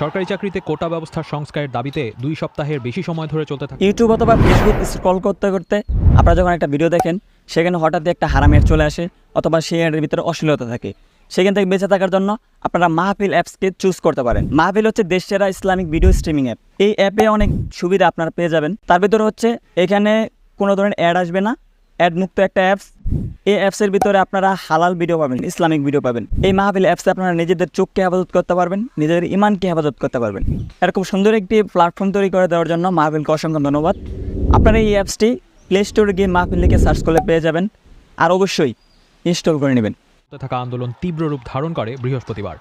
সরকারি চাকরিতে কোটা ব্যবস্থার সংস্কারের দাবিতে দুই সপ্তাহের বেশি সময় ধরে চলতে থাকে। ইউটিউব অথবা ফেসবুক স্ক্রল করতে করতে আপনারা যখন একটা ভিডিও দেখেন, সেখানে হঠাৎ একটা হারামের চলে আসে অথবা সেই অ্যাডের ভিতরে অশ্লীলতা থাকে। সেখান থেকে বেঁচে থাকার জন্য আপনারা মাহফিল অ্যাপসকে চুজ করতে পারেন। মাহফিল হচ্ছে দেশ সেরা ইসলামিক ভিডিও স্ট্রিমিং অ্যাপ এই অ্যাপে অনেক সুবিধা আপনারা পেয়ে যাবেন। তার ভিতরে হচ্ছে এখানে কোনো ধরনের অ্যাড আসবে না। অ্যাড মুক্ত একটা অ্যাপস এই অ্যাপসের ভিতরে আপনারা হালাল ভিডিও পাবেন, ইসলামিক ভিডিও পাবেন। এই মাহফিল অ্যাপসে আপনারা নিজেদের চোখকে হেফাজত করতে পারবেন, নিজেদের ইমানকে হেফাজত করতে পারবেন। এরকম সুন্দর একটি প্ল্যাটফর্ম তৈরি করে দেওয়ার জন্য মাহফিলকে অসংখ্য ধন্যবাদ। আপনারা এই অ্যাপসটি প্লে স্টোরে গিয়ে মাহফিল লিখে সার্চ করলে পেয়ে যাবেন আর অবশ্যই ইনস্টল করে নেবেন। থাকা আন্দোলন তীব্র রূপ ধারণ করে বৃহস্পতিবার।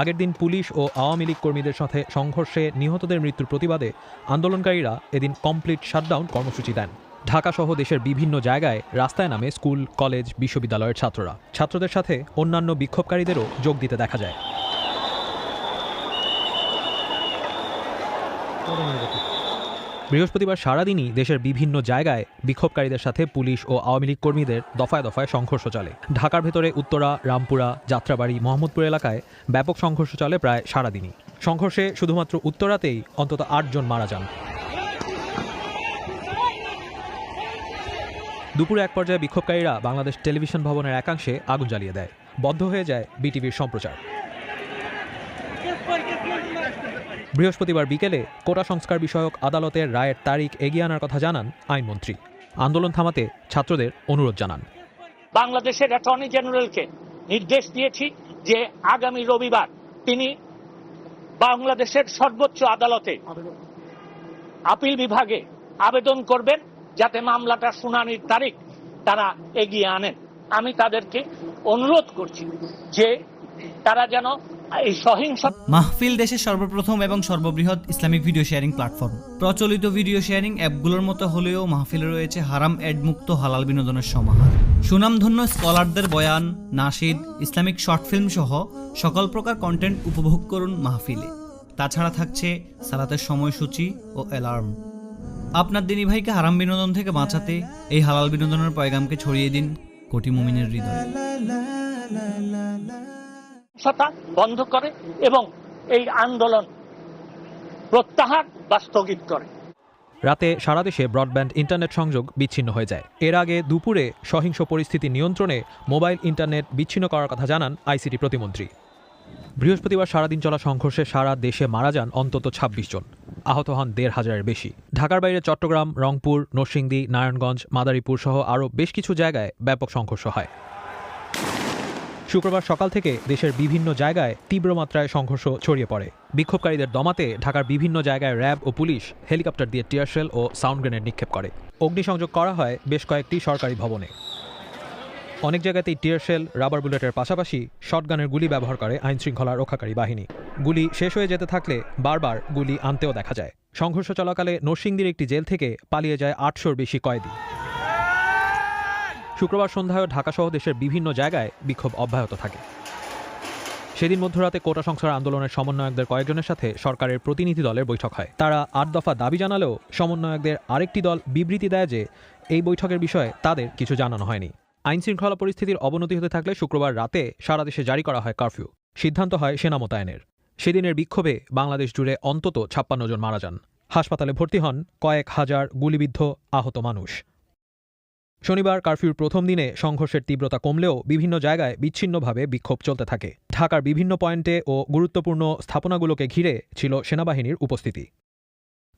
আগের দিন পুলিশ ও আওয়ামী লীগ কর্মীদের সাথে সংঘর্ষে নিহতদের মৃত্যুর প্রতিবাদে আন্দোলনকারীরা এদিন কমপ্লিট শাটডাউন কর্মসূচি দেন। ঢাকা সহ দেশের বিভিন্ন জায়গায় রাস্তায় নামে স্কুল, কলেজ, বিশ্ববিদ্যালয়ের ছাত্ররা। ছাত্রদের সাথে অন্যান্য বিক্ষোভকারীদেরও যোগ দিতে দেখা যায়। বৃহস্পতিবার সারাদিনই দেশের বিভিন্ন জায়গায় বিক্ষোভকারীদের সাথে পুলিশ ও আওয়ামী লীগ কর্মীদের দফায় দফায় সংঘর্ষ চলে। ঢাকার ভেতরে উত্তরা, রামপুরা, যাত্রাবাড়ি, মোহাম্মদপুর এলাকায় ব্যাপক সংঘর্ষ চলে প্রায় সারাদিনই। সংঘর্ষে শুধুমাত্র উত্তরাতেই অন্তত আটজন মারা যান। দুপুরে এক পর্যায়ে বিক্ষোভকারীরা বাংলাদেশ টেলিভিশন ভবনের একাংশে আগুন জ্বালিয়ে দেয়। বন্ধ হয়ে যায় বিটিভির সম্প্রচার। বৃহস্পতিবার বিকেলে কোটা সংস্কার বিষয়ক আদালতের রায়ের তারিখ এগিয়ে আনার কথা জানান আইনমন্ত্রী। আন্দোলন থামাতে ছাত্রদের অনুরোধ জানান। বাংলাদেশের অ্যাটর্নি জেনারেলকে নির্দেশ দিয়েছি যে আগামী রবিবার তিনি বাংলাদেশের সর্বোচ্চ আদালতে আপিল বিভাগে আবেদন করবেন যাতে মামলাটা শুনানির তারিখ তারা এগিয়ে আনেন। আমি তাদেরকে অনুরোধ করছি যে তারা যেন মাহফিল দেশের সর্বপ্রথম এবং সর্ববৃহৎ ইসলামিক ভিডিও শেয়ারিং প্ল্যাটফর্ম। প্রচলিত ভিডিও শেয়ারিং অ্যাপগুলোর মতো হলেও মাহফিলে রয়েছে হারাম অ্যাড মুক্ত হালাল বিনোদনের সমাহার। সুনামধন্য স্কলারদের বয়ান নাশিদ ইসলামিক শর্ট ফিল্ম সহ সকল প্রকার কন্টেন্ট উপভোগ করুন মাহফিলে। তাছাড়া থাকছে সালাতের সময়সূচি ও অ্যালার্ম আপনার দিনী ভাইকে হারাম বিনোদন থেকে বাঁচাতে এই হালাল বিনোদনের পয়গামকে ছড়িয়ে দিন কোটি মুমিনের হৃদয়ে। বন্ধ করে এবং এই আন্দোলন প্রত্যাহার বা স্থগিত করে। রাতে সারা দেশে ব্রডব্যান্ড ইন্টারনেট সংযোগ বিচ্ছিন্ন হয়ে যায়। এর আগে দুপুরে সহিংস পরিস্থিতি নিয়ন্ত্রণে মোবাইল ইন্টারনেট বিচ্ছিন্ন করার কথা জানান আইসিটি প্রতিমন্ত্রী। বৃহস্পতিবার সারাদিন চলা সংঘর্ষে সারা দেশে মারা যান অন্তত ২৬ জন। আহত হন দেড় হাজারের বেশি। ঢাকার বাইরে চট্টগ্রাম, রংপুর, নরসিংদী, নারায়ণগঞ্জ, মাদারীপুর সহ আরও বেশ কিছু জায়গায় ব্যাপক সংঘর্ষ হয়। শুক্রবার সকাল থেকে দেশের বিভিন্ন জায়গায় তীব্র মাত্রায় সংঘর্ষ ছড়িয়ে পড়ে। বিক্ষোভকারীদের দমাতে ঢাকার বিভিন্ন জায়গায় র্যাব ও পুলিশ হেলিকপ্টার দিয়ে টিয়ারশেল ও সাউন্ড গ্রেনেড নিক্ষেপ করে। অগ্নিসংযোগ করা হয় বেশ কয়েকটি সরকারি ভবনে। অনেক জায়গাতেই টিয়ারশেল রাবার বুলেটের পাশাপাশি শটগানের গুলি ব্যবহার করে আইনশৃঙ্খলা রক্ষাকারী বাহিনী। গুলি শেষ হয়ে যেতে থাকলে বারবার গুলি আনতেও দেখা যায়। সংঘর্ষ চলাকালে নরসিংদীর একটি জেল থেকে পালিয়ে যায় আটশোর বেশি কয়েদি। শুক্রবার সন্ধ্যায় ঢাকা সহ দেশের বিভিন্ন জায়গায় বিক্ষোভ অব্যাহত থাকে। সেদিন মধ্যরাতে কোটা সংস্কার আন্দোলনের সমন্বয়কদের কয়েকজনের সাথে সরকারের প্রতিনিধি দলের বৈঠক হয়। তারা আট দফা দাবি জানালেও সমন্বয়কদের আরেকটি দল বিবৃতি দেয় যে, এই বৈঠকের বিষয়ে তাদের কিছু জানানো হয়নি। আইন শৃঙ্খলা পরিস্থিতির অবনতি হতে থাকলে শুক্রবার রাতে সারা দেশে জারি করা হয় কারফিউ। সিদ্ধান্ত হয় সেনা মোতায়েনের। সেদিনের বিক্ষোভে বাংলাদেশ জুড়ে অন্তত ছাপ্পান্ন জন মারা যান। হাসপাতালে ভর্তি হন কয়েক হাজার গুলিবিদ্ধ আহত মানুষ। শনিবার কারফিউর প্রথম দিনে সংঘর্ষের তীব্রতা কমলেও বিভিন্ন জায়গায় বিচ্ছিন্নভাবে বিক্ষোভ চলতে থাকে। ঢাকার বিভিন্ন পয়েন্টে ও গুরুত্বপূর্ণ স্থাপনাগুলোকে ঘিরে ছিল সেনাবাহিনীর উপস্থিতি।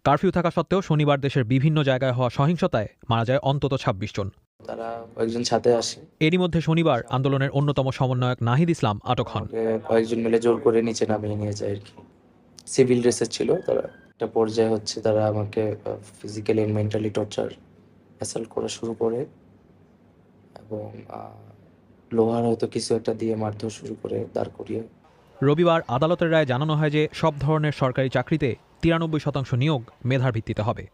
কারফিউ থাকা সত্ত্বেও শনিবার দেশের বিভিন্ন জায়গায় হওয়া সহিংসতায় মারা যায় অন্তত ২৬ জন। তারা কয়েকজন সাথে আসে। এরই মধ্যে শনিবার আন্দোলনের অন্যতম সমন্বয়ক নাহিদ ইসলাম আটক হন। কয়েকজন মিলে জোর করে নিচে নামিয়ে নিয়ে যায় আর কি। সিভিল ড্রেসের ছিল তারা একটা পর্যায়ে হচ্ছে তারা আমাকে physically and mentally torture assault করা শুরু করে এবং লোহার হয়তো কিছু একটা দিয়ে মারধর শুরু করে দাঁড় করিয়ে। রবিবার আদালতের রায় জানানো হয় যে সব ধরনের সরকারি চাকরিতে তিরানব্বই শতাংশ নিয়োগ মেধার ভিত্তিতে হবে।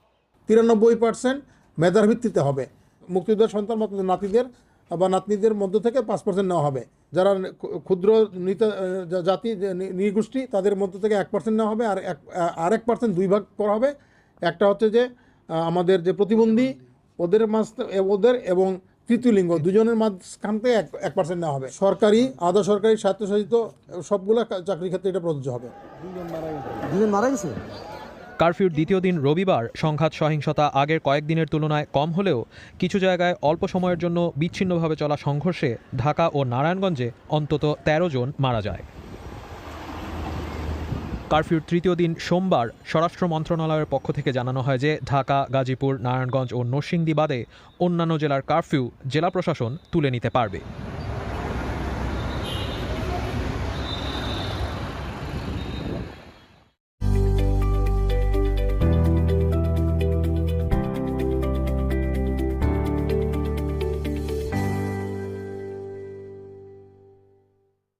তিরানব্বই পার্সেন্ট মেধার ভিত্তিতে হবে। মুক্তিযোদ্ধার সন্তান বা নাতিদের বা নাতনিদের মধ্য থেকে পাঁচ পার্সেন্ট নেওয়া হবে। যারা ক্ষুদ্র জাতি নৃগোষ্ঠী, তাদের মধ্য থেকে এক পার্সেন্ট নেওয়া হবে আর এক আর এক পার্সেন্ট দুই ভাগ করা হবে। একটা হচ্ছে যে আমাদের যে প্রতিবন্ধী, ওদের মাঝ ওদের এবং তৃতীয় লিঙ্গ দুজনের মাঝখান থেকে এক এক পার্সেন্ট নেওয়া হবে। সরকারি, আধা সরকারি, স্বায়ত্তশাসিত সবগুলো চাকরির ক্ষেত্রে এটা প্রযোজ্য হবে। দুজন মারা গেছে? কারফিউর দ্বিতীয় দিন রবিবার সংঘাত সহিংসতা আগের কয়েকদিনের তুলনায় কম হলেও কিছু জায়গায় অল্প সময়ের জন্য বিচ্ছিন্নভাবে চলা সংঘর্ষে ঢাকা ও নারায়ণগঞ্জে অন্তত ১৩ জন মারা যায়। কারফিউর তৃতীয় দিন সোমবার স্বরাষ্ট্র মন্ত্রণালয়ের পক্ষ থেকে জানানো হয় যে ঢাকা, গাজীপুর, নারায়ণগঞ্জ ও নরসিংদী বাদে অন্যান্য জেলার কারফিউ জেলা প্রশাসন তুলে নিতে পারবে।